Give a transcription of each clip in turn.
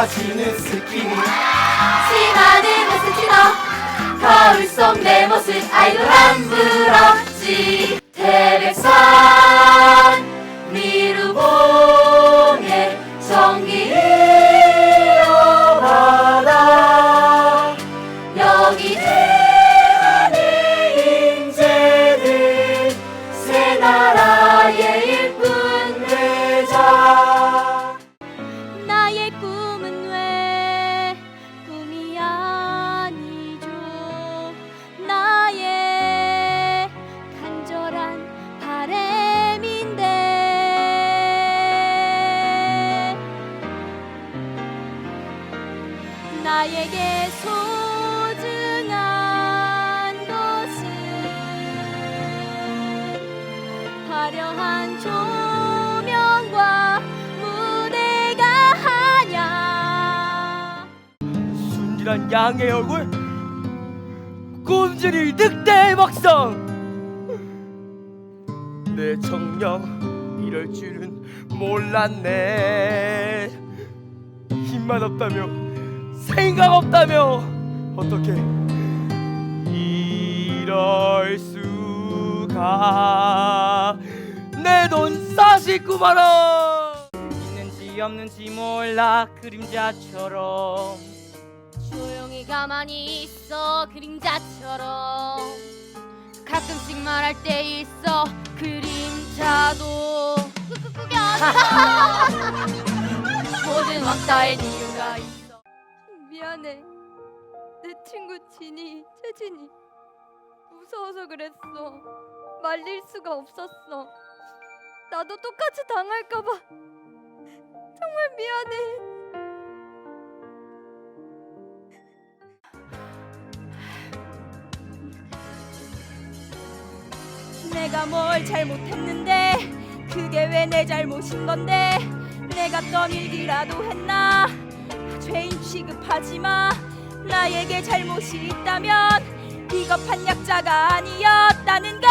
다지는 스키니. 신나는 스키너 거울 속 내 모습 아이돌 안 부럽지 태백산 미루 나에게 소중한 것은 화려한 조명과 무대가 아냐 순진한 양의 얼굴 꼼질이 늑대의 먹성 내 정령 이럴 줄은 몰랐네. 힘만 없다며 생각 없다며. 어떻게 이럴 수가? 내 돈 49만 원! 있는지 없는지 몰라 그림자처럼. 조용히 가만히 있어 그림자처럼. 가끔씩 말할 때 있어 그림자도. 아니야 모든 왕따엔 이유가 있어 미안해. 내 친구 진이, 채진이 무서워서 그랬어. 말릴 수가 없었어. 나도 똑같이 당할까봐 정말 미안해. 내가 뭘 잘못했는데 그게 왜 내 잘못인 건데 내가 떠밀기라도 했나 죄인 취급하지 마. 나에게 잘못이 있다면 비겁한 약자가 아니었다는 것.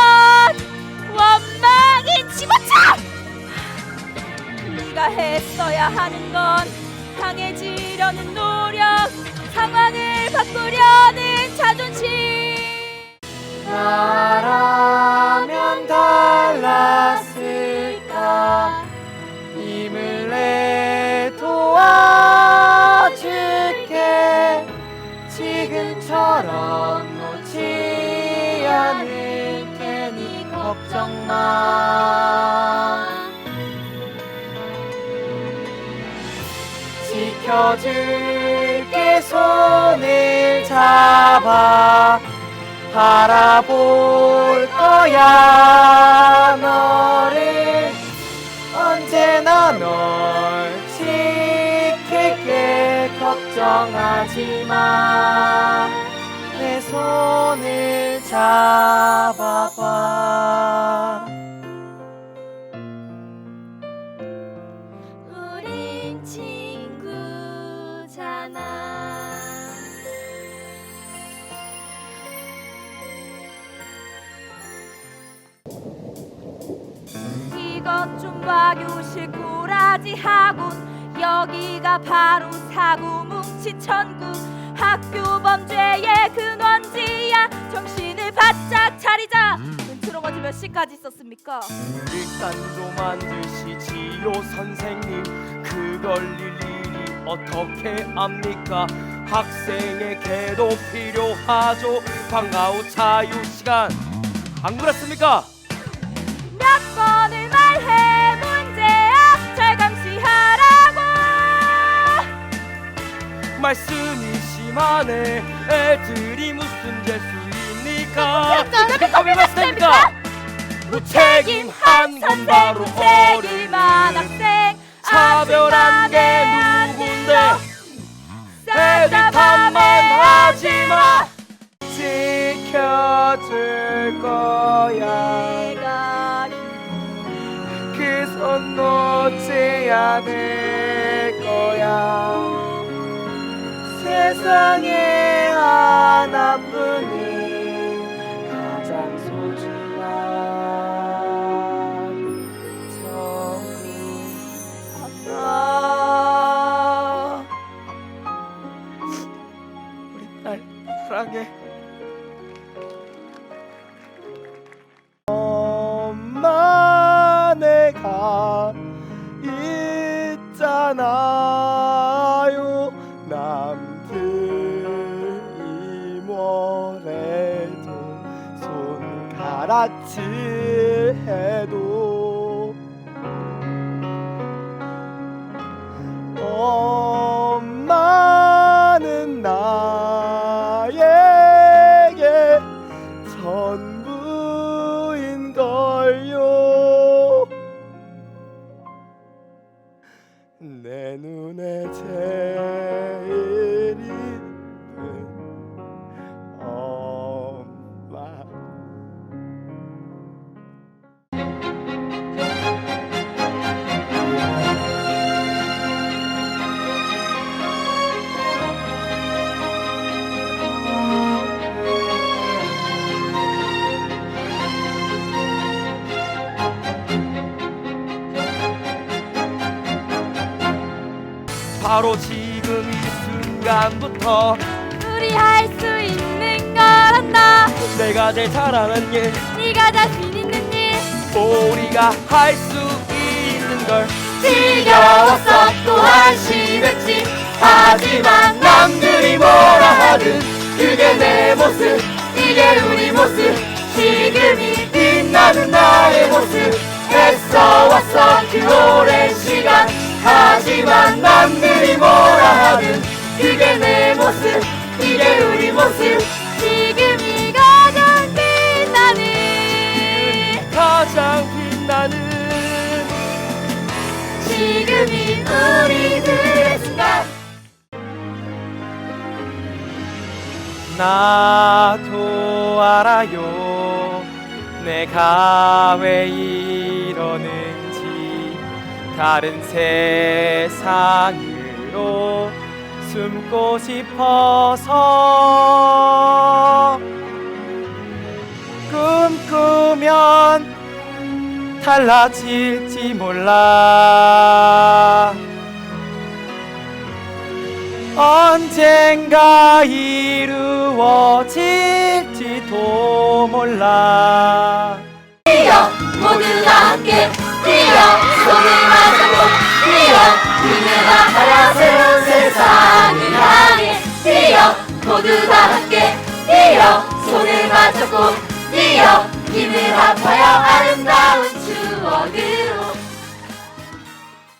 원망이 집어쳐! 네가 했어야 하는 건 강해지려는 노력 상황을 바꾸려는 자존심 걱정 마. 지켜줄게 손을 잡아. 바라볼 거야 너를. 언제나 널 지킬게 걱정하지 마내 손을 잡아봐. 우린 친구잖아. 이것 좀 봐 교실 꾸라지 학원 여기가 바로 사고 뭉친 천국. 학교 범죄의 근원지야. 정신을 바짝 차리자. 멘트로 가지 몇 시까지 있었습니까? 일단도 만드시지요 선생님 그걸 일일이 어떻게 압니까? 학생에게도 필요하죠. 방과 후 자유 시간. 안 그렇습니까? 몇 번을 말해 문제야 잘 감시하라고. 말씀이 심하네 애들이 무슨 재수 입니까? 왜 말씀입니까? 무책임 한 건 바로 책임한 어른들 학생. 차별한 게 누군데? 애들 탓만 하지마. 지켜줄 거야. 내가 그 손 놓지 않을 거야. 세상에 사랑해. 엄마 내가 있잖아요. 남들 이모래도 손가락질 해도 바로 지금 이 순간부터 우리 할 수 있는 걸 한다. 내가 제일 잘하는 일 네가 자신 있는 일. 우리가 할 수 있는 걸 지겨웠어 또 한심했지. 하지만 남들이 뭐라 하든 그게 내 모습 이게 우리 모습. 지금이 빛나는 나의 모습. 애써 왔어 그 하지만 남들이 뭐라 하든 그게 내 모습 이게 우리 모습. 지금이 가장 빛나는 가장 빛나는 지금이 우리들의 순간. 나도 알아요. 내가 왜 이러는지 다른 세상으로 숨고 싶어서 꿈꾸면 달라질지 몰라. 언젠가 이루어질지도 몰라. 뛰어 모두 다 함께 뛰어